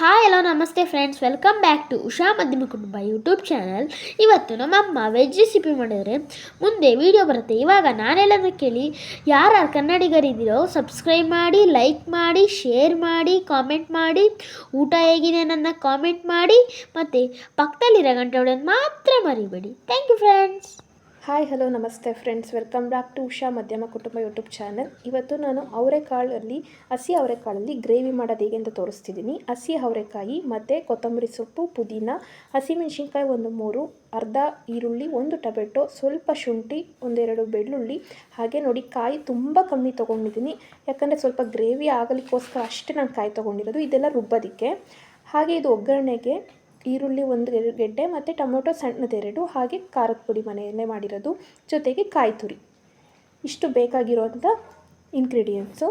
Hi hello ನಮಸ್ತೆ friends welcome back to Usha ಮಧ್ಯಮ ಕುಟುಂಬ ಯೂಟ್ಯೂಬ್ ಚಾನಲ್ ಇವತ್ತು ನಮ್ಮಮ್ಮ ವೆಜ್ ರೆಸಿಪಿ ಮಾಡಿದರೆ ಮುಂದೆ ವಿಡಿಯೋ ಬರುತ್ತೆ. ಇವಾಗ ನಾನೆಲ್ಲದನ್ನು ಕೇಳಿ ಯಾರು ಕನ್ನಡಿಗರಿದ್ದೀರೋ ಸಬ್ಸ್ಕ್ರೈಬ್ ಮಾಡಿ ಲೈಕ್ ಮಾಡಿ ಶೇರ್ ಮಾಡಿ ಕಾಮೆಂಟ್ ಮಾಡಿ, ಊಟ ಹೇಗಿದೆ ನನ್ನ ಕಾಮೆಂಟ್ ಮಾಡಿ, ಮತ್ತು ಪಕ್ಕದಲ್ಲಿರೋ ಗಂಟೆ ಮಾತ್ರ ಮರಿಬೇಡಿ. Thank you friends hi hello ನಮಸ್ತೆ friends welcome back to Usha ಮಧ್ಯಮ ಕುಟುಂಬ ಯೂಟ್ಯೂಬ್ ಚಾನಲ್ ಇವತ್ತು ನಾನು ಅವರೆಕಾಳಲ್ಲಿ, ಹಸಿ ಅವರೆಕಾಳಲ್ಲಿ ಗ್ರೇವಿ ಮಾಡೋದು ಹೇಗೆ ಅಂತ ತೋರಿಸ್ತಿದ್ದೀನಿ. ಹಸಿ ಅವರೆಕಾಯಿ, ಮತ್ತು ಕೊತ್ತಂಬರಿ ಸೊಪ್ಪು, ಪುದೀನ ಹಸಿಮೆಣಸಿನ್ಕಾಯಿ ಒಂದು ಮೂರು, ಅರ್ಧ ಈರುಳ್ಳಿ, ಒಂದು ಟೊಮೆಟೊ, ಸ್ವಲ್ಪ ಶುಂಠಿ, ಒಂದೆರಡು ಬೆಳ್ಳುಳ್ಳಿ. ಹಾಗೆ ನೋಡಿ, ಕಾಯಿ ತುಂಬ ಕಮ್ಮಿ ತೊಗೊಂಡಿದ್ದೀನಿ. ಯಾಕಂದರೆ ಸ್ವಲ್ಪ ಗ್ರೇವಿ ಆಗಲಿಕ್ಕೋಸ್ಕರ ಅಷ್ಟೇ ನಾನು ಕಾಯಿ ತೊಗೊಂಡಿರೋದು. ಇದೆಲ್ಲ ರುಬ್ಬೋದಕ್ಕೆ. ಹಾಗೆ ಇದು ಒಗ್ಗರಣೆಗೆ ಈರುಳ್ಳಿ ಒಂದು ಗೆಡ್ಡೆ ಮತ್ತು ಟೊಮೊಟೊ ಸಣ್ಣದೆರಡು ಹಾಗೆ ಖಾರದ ಪುಡಿ ಮನೆಯಲ್ಲೇ ಮಾಡಿರೋದು. ಜೊತೆಗೆ ಕಾಯಿ ತುರಿ. ಇಷ್ಟು ಬೇಕಾಗಿರೋಂಥ ಇಂಗ್ರೀಡಿಯೆಂಟ್ಸು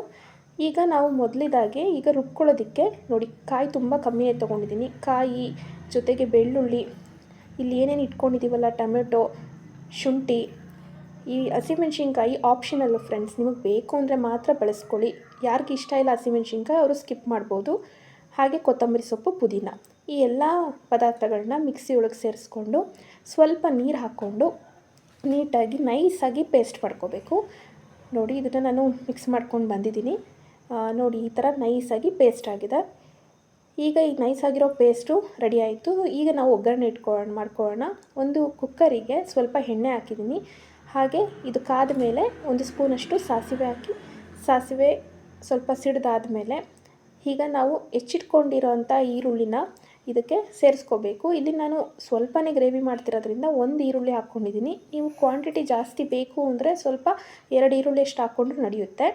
ಈಗ ನಾವು ಮೊದಲಿದಾಗೆ ಈಗ ರುಬ್ಕೊಳ್ಳೋದಕ್ಕೆ ನೋಡಿ, ಕಾಯಿ ತುಂಬ ಕಮ್ಮಿಯೇ ತೊಗೊಂಡಿದ್ದೀನಿ. ಕಾಯಿ, ಜೊತೆಗೆ ಬೆಳ್ಳುಳ್ಳಿ, ಇಲ್ಲಿ ಏನೇನು ಇಟ್ಕೊಂಡಿದ್ದೀವಲ್ಲ ಟೊಮೆಟೊ, ಶುಂಠಿ, ಈ ಹಸಿಮೆಣ್ಸಿನ್ಕಾಯಿ ಆಪ್ಷನಲ್ಲ ಫ್ರೆಂಡ್ಸ್ ನಿಮಗೆ ಬೇಕು ಅಂದರೆ ಮಾತ್ರ ಬಳಸ್ಕೊಳ್ಳಿ. ಯಾರಿಗೆ ಇಷ್ಟ ಇಲ್ಲ ಹಸಿಮೆಣ್ಸಿನ್ಕಾಯಿ, ಅವರು ಸ್ಕಿಪ್ ಮಾಡ್ಬೋದು. ಹಾಗೆ ಕೊತ್ತಂಬರಿ ಸೊಪ್ಪು, ಪುದೀನ. ಈ ಎಲ್ಲ ಪದಾರ್ಥಗಳನ್ನ ಮಿಕ್ಸಿ ಒಳಗೆ ಸೇರಿಸ್ಕೊಂಡು ಸ್ವಲ್ಪ ನೀರು ಹಾಕ್ಕೊಂಡು ನೀಟಾಗಿ ನೈಸಾಗಿ ಪೇಸ್ಟ್ ಮಾಡ್ಕೋಬೇಕು. ನೋಡಿ, ಇದನ್ನು ನಾನು ಮಿಕ್ಸ್ ಮಾಡ್ಕೊಂಡು ಬಂದಿದ್ದೀನಿ. ನೋಡಿ, ಈ ಥರ ನೈಸಾಗಿ ಪೇಸ್ಟ್ ಆಗಿದೆ. ಈಗ ಈ ನೈಸಾಗಿರೋ ಪೇಸ್ಟು ರೆಡಿ ಆಯಿತು. ಈಗ ನಾವು ಒಗ್ಗರಣೆ ಇಟ್ಕೊಳ್ಳೋಣ ಮಾಡ್ಕೊಳ್ಳೋಣ ಒಂದು ಕುಕ್ಕರಿಗೆ ಸ್ವಲ್ಪ ಎಣ್ಣೆ ಹಾಕಿದ್ದೀನಿ. ಹಾಗೆ ಇದು ಕಾದ ಮೇಲೆ ಒಂದು ಸ್ಪೂನಷ್ಟು ಸಾಸಿವೆ ಹಾಕಿ, ಸಾಸಿವೆ ಸ್ವಲ್ಪ ಸಿಡ್ದಾದ ಮೇಲೆ ಈಗ ನಾವು ಹೆಚ್ಚಿಟ್ಕೊಂಡಿರೋಂಥ ಈರುಳ್ಳಿನ ಇದಕ್ಕೆ ಸೇರಿಸ್ಕೋಬೇಕು. ಇಲ್ಲಿ ನಾನು ಸ್ವಲ್ಪನೇ ಗ್ರೇವಿ ಮಾಡ್ತಿರೋದ್ರಿಂದ ಒಂದು ಈರುಳ್ಳಿ ಹಾಕ್ಕೊಂಡಿದ್ದೀನಿ. ನೀವು ಕ್ವಾಂಟಿಟಿ ಜಾಸ್ತಿ ಬೇಕು ಅಂದರೆ ಸ್ವಲ್ಪ ಎರಡು ಈರುಳ್ಳಿ ಎಷ್ಟು ಹಾಕ್ಕೊಂಡ್ರು ನಡೆಯುತ್ತೆ.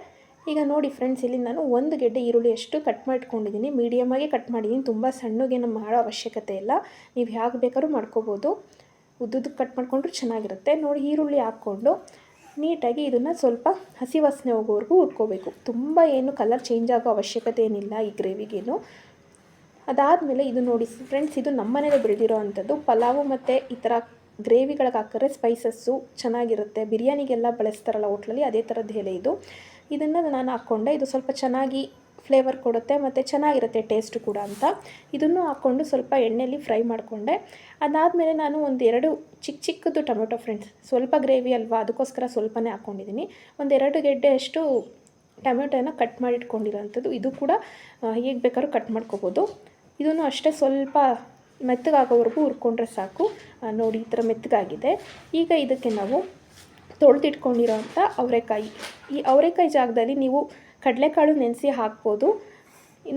ಈಗ ನೋಡಿ ಫ್ರೆಂಡ್ಸ್ ಇಲ್ಲಿ ನಾನು ಒಂದು ಗೆಡ್ಡೆ ಈರುಳ್ಳಿ ಅಷ್ಟು ಕಟ್ ಮಾಡ್ಕೊಂಡಿದ್ದೀನಿ. ಮೀಡಿಯಮ್ಮಾಗೆ ಕಟ್ ಮಾಡಿದ್ದೀನಿ. ತುಂಬ ಸಣ್ಣಗೇನು ಮಾಡೋ ಅವಶ್ಯಕತೆ ಇಲ್ಲ. ನೀವು ಹೇಗೆ ಬೇಕಾದ್ರೂ ಮಾಡ್ಕೋಬೋದು. ಉದ್ದುದ್ದು ಕಟ್ ಮಾಡಿಕೊಂಡ್ರು ಚೆನ್ನಾಗಿರುತ್ತೆ. ನೋಡಿ ಈರುಳ್ಳಿ ಹಾಕ್ಕೊಂಡು ನೀಟಾಗಿ ಇದನ್ನು ಸ್ವಲ್ಪ ಹಸಿ ವಾಸನೆ ಹೋಗೋವರೆಗೂ ಉಟ್ಕೋಬೇಕು ತುಂಬ ಏನು ಕಲರ್ ಚೇಂಜ್ ಆಗೋ ಅವಶ್ಯಕತೆ ಏನಿಲ್ಲ ಈ ಗ್ರೇವಿಗೇನು. ಅದಾದಮೇಲೆ ಇದು ನೋಡಿ ಫ್ರೆಂಡ್ಸ್ ಇದು ನಮ್ಮನೇಲೆ ಬೆಳೆದಿರೋ ಅಂಥದ್ದು ಪಲಾವು ಮತ್ತು ಈ ಥರ ಗ್ರೇವಿಗಳಿಗೆ ಹಾಕಿದ್ರೆ ಸ್ಪೈಸಸ್ಸು ಚೆನ್ನಾಗಿರುತ್ತೆ. ಬಿರಿಯಾನಿಗೆಲ್ಲ ಬಳಸ್ತಾರಲ್ಲ ಹೋಟ್ಲಲ್ಲಿ, ಅದೇ ಥರದ್ದು ಎಲೆ ಇದು. ಇದನ್ನು ನಾನು ಹಾಕ್ಕೊಂಡೆ. ಇದು ಸ್ವಲ್ಪ ಚೆನ್ನಾಗಿ ಫ್ಲೇವರ್ ಕೊಡುತ್ತೆ ಮತ್ತು ಚೆನ್ನಾಗಿರುತ್ತೆ ಟೇಸ್ಟು ಕೂಡ ಅಂತ. ಇದನ್ನು ಹಾಕ್ಕೊಂಡು ಸ್ವಲ್ಪ ಎಣ್ಣೆಯಲ್ಲಿ ಫ್ರೈ ಮಾಡಿಕೊಂಡೆ. ಅದಾದಮೇಲೆ ನಾನು ಒಂದೆರಡು ಚಿಕ್ಕ ಚಿಕ್ಕದು ಟೊಮೆಟೊ ಫ್ರೆಂಡ್ಸ್ ಸ್ವಲ್ಪ ಗ್ರೇವಿ ಅಲ್ವಾ, ಅದಕ್ಕೋಸ್ಕರ ಸ್ವಲ್ಪನೇ ಹಾಕ್ಕೊಂಡಿದ್ದೀನಿ ಒಂದೆರಡು ಗೆಡ್ಡೆಯಷ್ಟು ಟೊಮೆಟೊನ ಕಟ್ ಮಾಡಿಟ್ಕೊಂಡಿರೋಂಥದ್ದು. ಇದು ಕೂಡ ಹೇಗೆ ಬೇಕಾದ್ರೂ ಕಟ್ ಮಾಡ್ಕೋಬೋದು. ಇದನ್ನು ಅಷ್ಟೇ ಸ್ವಲ್ಪ ಮೆತ್ತಗಾಗೋವರೆಗೂ ಹುರ್ಕೊಂಡ್ರೆ ಸಾಕು. ನೋಡಿ, ಈ ಥರ ಮೆತ್ತಗಾಗಿದೆ. ಈಗ ಇದಕ್ಕೆ ನಾವು ತೊಳೆದಿಟ್ಕೊಂಡಿರೋ ಅಂಥ ಅವರೆಕಾಯಿ. ಈ ಅವರೆಕಾಯಿ ಜಾಗದಲ್ಲಿ ನೀವು ಕಡಲೆಕಾಳು ನೆನೆಸಿ ಹಾಕ್ಬೋದು.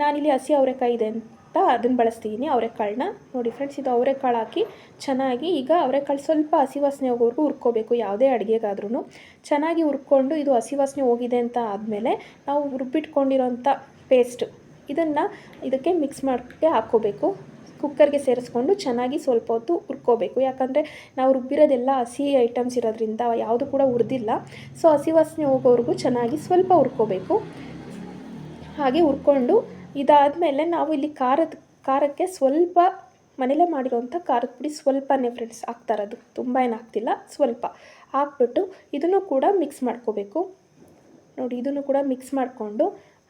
ನಾನಿಲ್ಲಿ ಹಸಿ ಅವರೆಕಾಯಿ ಇದೆ ಅಂತ ಅದನ್ನು ಬಳಸ್ತಿದ್ದೀನಿ, ಅವರೆಕಾಳನ್ನ. ನೋಡಿ ಫ್ರೆಂಡ್ಸ್, ಇದು ಅವರೆಕಾಳು ಹಾಕಿ ಚೆನ್ನಾಗಿ ಈಗ ಅವರೆಕಾಳು ಸ್ವಲ್ಪ ಹಸಿ ವಾಸನೆ ಹೋಗೋವರೆಗೂ ಹುರ್ಕೋಬೇಕು, ಯಾವುದೇ ಅಡುಗೆಗಾದ್ರೂ ಚೆನ್ನಾಗಿ ಹುರ್ಕೊಂಡು ಇದು ಹಸಿ ವಾಸನೆ ಹೋಗಿದೆ ಅಂತ ಆದಮೇಲೆ ನಾವು ರುಬ್ಬಿಟ್ಕೊಂಡಿರೋಂಥ ಪೇಸ್ಟ್ ಇದನ್ನು ಇದಕ್ಕೆ ಮಿಕ್ಸ್ ಮಾಡೋಕ್ಕೆ ಹಾಕ್ಕೋಬೇಕು. ಕುಕ್ಕರ್ಗೆ ಸೇರಿಸ್ಕೊಂಡು ಚೆನ್ನಾಗಿ ಸ್ವಲ್ಪ ಹೊತ್ತು ಹುರ್ಕೋಬೇಕು. ಯಾಕಂದರೆ ನಾವು ರುಬ್ಬಿರೋದೆಲ್ಲ ಹಸಿ ಐಟಮ್ಸ್ ಇರೋದ್ರಿಂದ ಯಾವುದು ಕೂಡ ಹುರಿದಿಲ್ಲ. ಸೊ ಹಸಿ ವಾಸನೆ ಹೋಗೋವರೆಗೂ ಚೆನ್ನಾಗಿ ಸ್ವಲ್ಪ ಹುರ್ಕೋಬೇಕು. ಹಾಗೆ ಹುರ್ಕೊಂಡು ಇದಾದಮೇಲೆ ನಾವು ಇಲ್ಲಿ ಖಾರದ, ಖಾರಕ್ಕೆ ಸ್ವಲ್ಪ ಮನೇಲೇ ಮಾಡಿರೋಂಥ ಖಾರದ ಪುಡಿ ಸ್ವಲ್ಪನೇ ಫ್ರೆಂಡ್ಸ್ ಹಾಕ್ತಾ ಇರೋದು. ತುಂಬ ಏನು ಸ್ವಲ್ಪ ಹಾಕ್ಬಿಟ್ಟು ಇದನ್ನು ಕೂಡ ಮಿಕ್ಸ್ ಮಾಡ್ಕೋಬೇಕು. ನೋಡಿ, ಇದನ್ನು ಕೂಡ ಮಿಕ್ಸ್ ಮಾಡಿಕೊಂಡು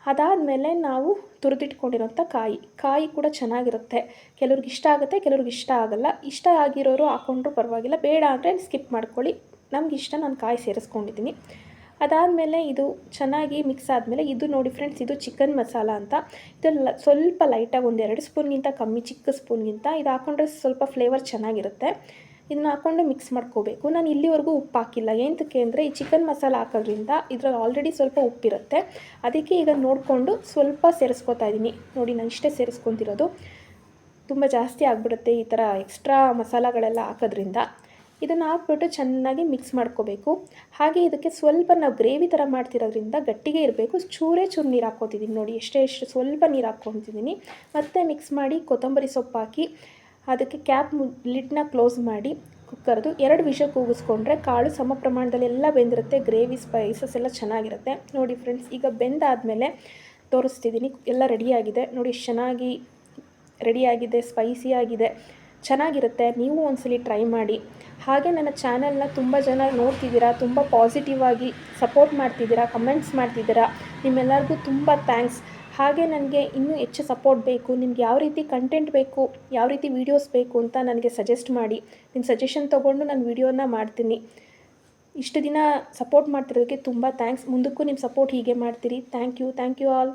ಅದಾದಮೇಲೆ ನಾವು ತುರಿದಿಟ್ಕೊಂಡಿರೋಂಥ ಕಾಯಿ ಕಾಯಿ ಕೂಡ ಚೆನ್ನಾಗಿರುತ್ತೆ. ಕೆಲವ್ರಿಗೆ ಇಷ್ಟ ಆಗುತ್ತೆ, ಕೆಲವ್ರಿಗೆ ಇಷ್ಟ ಆಗಲ್ಲ. ಇಷ್ಟ ಆಗಿರೋರು ಹಾಕ್ಕೊಂಡ್ರೂ ಪರವಾಗಿಲ್ಲ. ಬೇಡ ಅಂದರೆ ಸ್ಕಿಪ್ ಮಾಡ್ಕೊಳ್ಳಿ. ನಮ್ಗೆ ಇಷ್ಟ ನಾನು ಕಾಯಿ ಸೇರಿಸ್ಕೊಂಡಿದ್ದೀನಿ. ಅದಾದಮೇಲೆ ಇದು ಚೆನ್ನಾಗಿ ಮಿಕ್ಸ್ ಆದಮೇಲೆ ಇದು ನೋಡಿ ಫ್ರೆಂಡ್ಸ್ ಇದು ಚಿಕನ್ ಮಸಾಲ ಅಂತ. ಇದು ಸ್ವಲ್ಪ ಲೈಟಾಗಿ ಒಂದು ಎರಡು ಸ್ಪೂನ್ಗಿಂತ ಕಮ್ಮಿ, ಚಿಕ್ಕ ಸ್ಪೂನ್ಗಿಂತ ಇದು ಹಾಕ್ಕೊಂಡ್ರೆ ಸ್ವಲ್ಪ ಫ್ಲೇವರ್ ಚೆನ್ನಾಗಿರುತ್ತೆ. ಇದನ್ನ ಹಾಕ್ಕೊಂಡು ಮಿಕ್ಸ್ ಮಾಡ್ಕೋಬೇಕು. ನಾನು ಇಲ್ಲಿವರೆಗೂ ಉಪ್ಪು ಹಾಕಿಲ್ಲ. ಏನಕ್ಕೆ ಅಂದರೆ ಈ ಚಿಕನ್ ಮಸಾಲ ಹಾಕೋದ್ರಿಂದ ಇದ್ರಲ್ಲಿ ಆಲ್ರೆಡಿ ಸ್ವಲ್ಪ ಉಪ್ಪಿರುತ್ತೆ ಅದಕ್ಕೆ ಈಗ ನೋಡಿಕೊಂಡು ಸ್ವಲ್ಪ ಸೇರಿಸ್ಕೊತಾ ಇದ್ದೀನಿ ನೋಡಿ, ನಾನು ಇಷ್ಟೇ ಸೇರಿಸ್ಕೊತಿರೋದು. ತುಂಬ ಜಾಸ್ತಿ ಆಗಿಬಿಡುತ್ತೆ ಈ ಥರ ಎಕ್ಸ್ಟ್ರಾ ಮಸಾಲಗಳೆಲ್ಲ ಹಾಕೋದ್ರಿಂದ. ಇದನ್ನು ಹಾಕ್ಬಿಟ್ಟು ಚೆನ್ನಾಗಿ ಮಿಕ್ಸ್ ಮಾಡ್ಕೋಬೇಕು. ಹಾಗೆ ಇದಕ್ಕೆ ಸ್ವಲ್ಪ ನಾವು ಗ್ರೇವಿ ಥರ ಮಾಡ್ತಿರೋದ್ರಿಂದ ಗಟ್ಟಿಗೆ ಇರಬೇಕು. ಚೂರೇ ಚೂರು ನೀರು ಹಾಕ್ಕೋತಿದ್ದೀನಿ ನೋಡಿ, ಎಷ್ಟೇ ಎಷ್ಟು ಸ್ವಲ್ಪ ನೀರು ಹಾಕ್ಕೊತಿದ್ದೀನಿ ಮತ್ತೆ ಮಿಕ್ಸ್ ಮಾಡಿ ಕೊತ್ತಂಬರಿ ಸೊಪ್ಪು ಹಾಕಿ ಅದಕ್ಕೆ ಕ್ಯಾಪ್ ಲಿಡ್ನ ಕ್ಲೋಸ್ ಮಾಡಿ ಕುಕ್ಕರ್ದು ಎರಡು ವಿಷ ಕೂಗಿಸ್ಕೊಂಡ್ರೆ ಕಾಳು ಸಮ ಪ್ರಮಾಣದಲ್ಲಿ ಎಲ್ಲ ಬೆಂದಿರುತ್ತೆ ಗ್ರೇವಿ ಸ್ಪೈಸಸ್ ಎಲ್ಲ ಚೆನ್ನಾಗಿರುತ್ತೆ. ನೋಡಿ ಫ್ರೆಂಡ್ಸ್ ಈಗ ಬೆಂದಾದಮೇಲೆ ತೋರಿಸ್ತಿದ್ದೀನಿ ಎಲ್ಲ ರೆಡಿಯಾಗಿದೆ ನೋಡಿ ಚೆನ್ನಾಗಿ ರೆಡಿಯಾಗಿದೆ ಸ್ಪೈಸಿಯಾಗಿದೆ ಚೆನ್ನಾಗಿರುತ್ತೆ. ನೀವು ಒಂದ್ಸಲಿ ಟ್ರೈ ಮಾಡಿ. ಹಾಗೆ ನನ್ನ ಚಾನೆಲ್ನ ತುಂಬ ಜನ ನೋಡ್ತಿದ್ದೀರಾ, ತುಂಬ ಪಾಸಿಟಿವ್ ಆಗಿ ಸಪೋರ್ಟ್ ಮಾಡ್ತಿದ್ದೀರಾ ಕಮೆಂಟ್ಸ್ ಮಾಡ್ತಿದ್ದೀರಾ, ನಿಮ್ಮೆಲ್ಲರಿಗೂ ತುಂಬ ಥ್ಯಾಂಕ್ಸ್ ಹಾಗೆ ನನಗೆ ಇನ್ನೂ ಹೆಚ್ಚು ಸಪೋರ್ಟ್ ಬೇಕು, ನಿಮ್ಗೆ ಯಾವ ರೀತಿ ಕಂಟೆಂಟ್ ಬೇಕು, ಯಾವ ರೀತಿ ವೀಡಿಯೋಸ್ ಬೇಕು ಅಂತ ನನಗೆ ಸಜೆಸ್ಟ್ ಮಾಡಿ. ನಿಮ್ಮ ಸಜೆಷನ್ ತೊಗೊಂಡು ನಾನು ವೀಡಿಯೋನ ಮಾಡ್ತೀನಿ. ಇಷ್ಟು ದಿನ ಸಪೋರ್ಟ್ ಮಾಡ್ತಿರೋದಕ್ಕೆ ತುಂಬ ಥ್ಯಾಂಕ್ಸ್ ಮುಂದಕ್ಕೂ ನಿಮ್ಮ ಸಪೋರ್ಟ್ ಹೀಗೆ ಮಾಡ್ತೀರಿ. Thank you thank you all